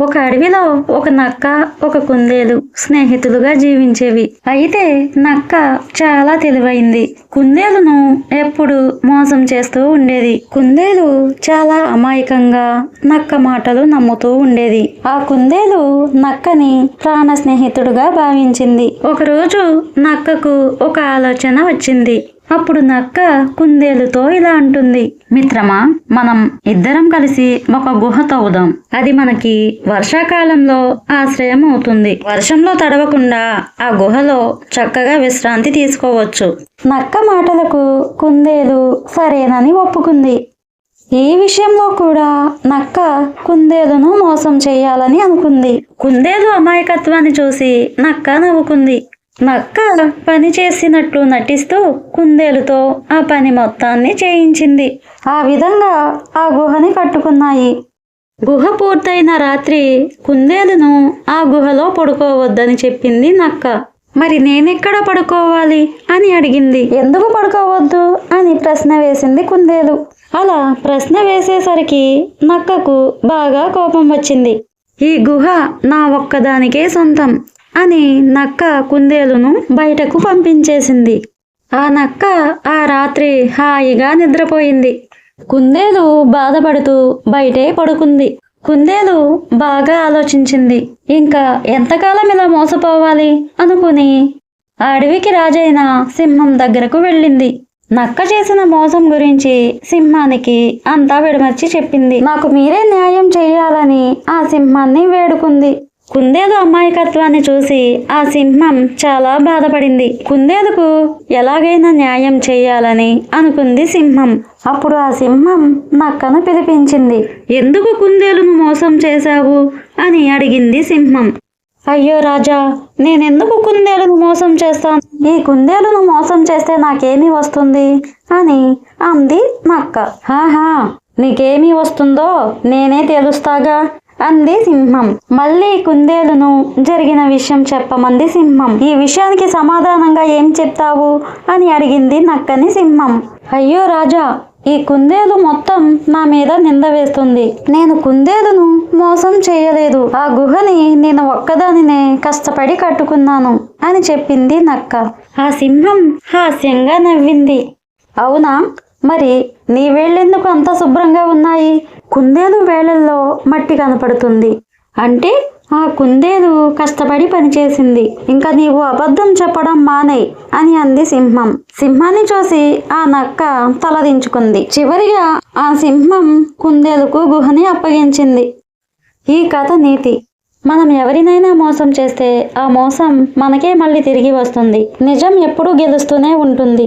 ఒక అడవిలో ఒక నక్క ఒక కుందేలు స్నేహితులుగా జీవించేవి. అయితే నక్క చాలా తెలివైంది. కుందేలును ఎప్పుడు మోసం చేస్తూ ఉండేది. కుందేలు చాలా అమాయకంగా నక్క మాటలు నమ్ముతూ ఉండేది. ఆ కుందేలు నక్కని ప్రాణ స్నేహితుడుగా భావించింది. ఒకరోజు నక్కకు ఒక ఆలోచన వచ్చింది. అప్పుడు నక్క కుందేలుతో ఇలా అంటుంది మిత్రమా మనం ఇద్దరం కలిసి ఒక గుహ తవ్వుదాం. అది మనకి వర్షాకాలంలో ఆశ్రయం అవుతుంది వర్షంలో తడవకుండా ఆ గుహలో చక్కగా విశ్రాంతి తీసుకోవచ్చు. నక్క మాటలకు కుందేలు సరేనని ఒప్పుకుంది. ఈ విషయంలో కూడా నక్క కుందేలును మోసం చేయాలని అనుకుంది. కుందేలు అమాయకత్వాన్ని చూసి నక్క నవ్వుకుంది. నక్క పని చేసినట్లు నటిస్తూ కుందేలుతో ఆ పని మొత్తాన్ని చేయించింది. ఆ విధంగా ఆ గుహని కట్టుకున్నాయి. గుహ పూర్తయిన రాత్రి కుందేలును ఆ గుహలో పడుకోవద్దని చెప్పింది నక్క. మరి నేనెక్కడ పడుకోవాలి అని అడిగింది. ఎందుకు పడుకోవద్దు? అని ప్రశ్న వేసింది కుందేలు. అలా ప్రశ్న వేసేసరికి నక్కకు బాగా కోపం వచ్చింది. ఈ గుహ నా ఒక్కదానికే సొంతం. అని నక్క కుందేలును బయటకు పంపించేసింది. ఆ నక్క ఆ రాత్రి హాయిగా నిద్రపోయింది. కుందేలు బాధపడుతూ బయటే పడుకుంది. కుందేలు బాగా ఆలోచించింది. ఇంకా ఎంతకాలం ఇలా మోసపోవాలి? అనుకుని అడవికి రాజైన సింహం దగ్గరకు వెళ్ళింది. నక్క చేసిన మోసం గురించి సింహానికి అంతా విడమర్చి చెప్పింది. నాకు మీరే న్యాయం చేయాలని ఆ సింహాన్ని వేడుకుంది. కుందేలు అమాయకత్వాన్ని చూసి ఆ సింహం చాలా బాధపడింది. కుందేలుకు ఎలాగైనా న్యాయం చేయాలని అనుకుంది సింహం. అప్పుడు ఆ సింహం నక్కను పిలిపించింది. ఎందుకు కుందేలును మోసం చేశావు? అని అడిగింది సింహం. అయ్యో రాజా నేనెందుకు కుందేలును మోసం చేస్తాను? ఈ కుందేలును మోసం చేస్తే నాకేమి వస్తుంది? అని అంది నక్క. హాహా నీకేమి వస్తుందో నేనే తెలుస్తాగా. అంది సింహం. మళ్ళీ కుందేలును జరిగిన విషయం చెప్పమంది సింహం. ఈ విషయానికి సమాధానంగా ఏం చెప్తావు? అని అడిగింది నక్కని సింహం. అయ్యో రాజా ఈ కుందేలు మొత్తం నా మీద నింద వేస్తుంది. నేను కుందేలును మోసం చేయలేదు. ఆ గుహని నేను ఒక్కదానినే కష్టపడి కట్టుకున్నాను అని చెప్పింది నక్క. ఆ సింహం హాస్యంగా నవ్వింది. అవునా? మరి నీ వేళ్ళెందుకు అంత శుభ్రంగా ఉన్నాయి? కుందేలు వేళల్లో మట్టి కనపడుతుంది. అంటే ఆ కుందేలు కష్టపడి పనిచేసింది. ఇంకా నీవు అబద్ధం చెప్పడం మానే అని అంది సింహం. సింహాన్ని చూసి ఆ నక్క తలదించుకుంది చివరిగా ఆ సింహం కుందేలుకు గుహని అప్పగించింది. ఈ కథ నీతి. మనం ఎవరినైనా మోసం చేస్తే ఆ మోసం మనకే మళ్ళీ తిరిగి వస్తుంది. నిజం ఎప్పుడూ గెలుస్తూనే ఉంటుంది.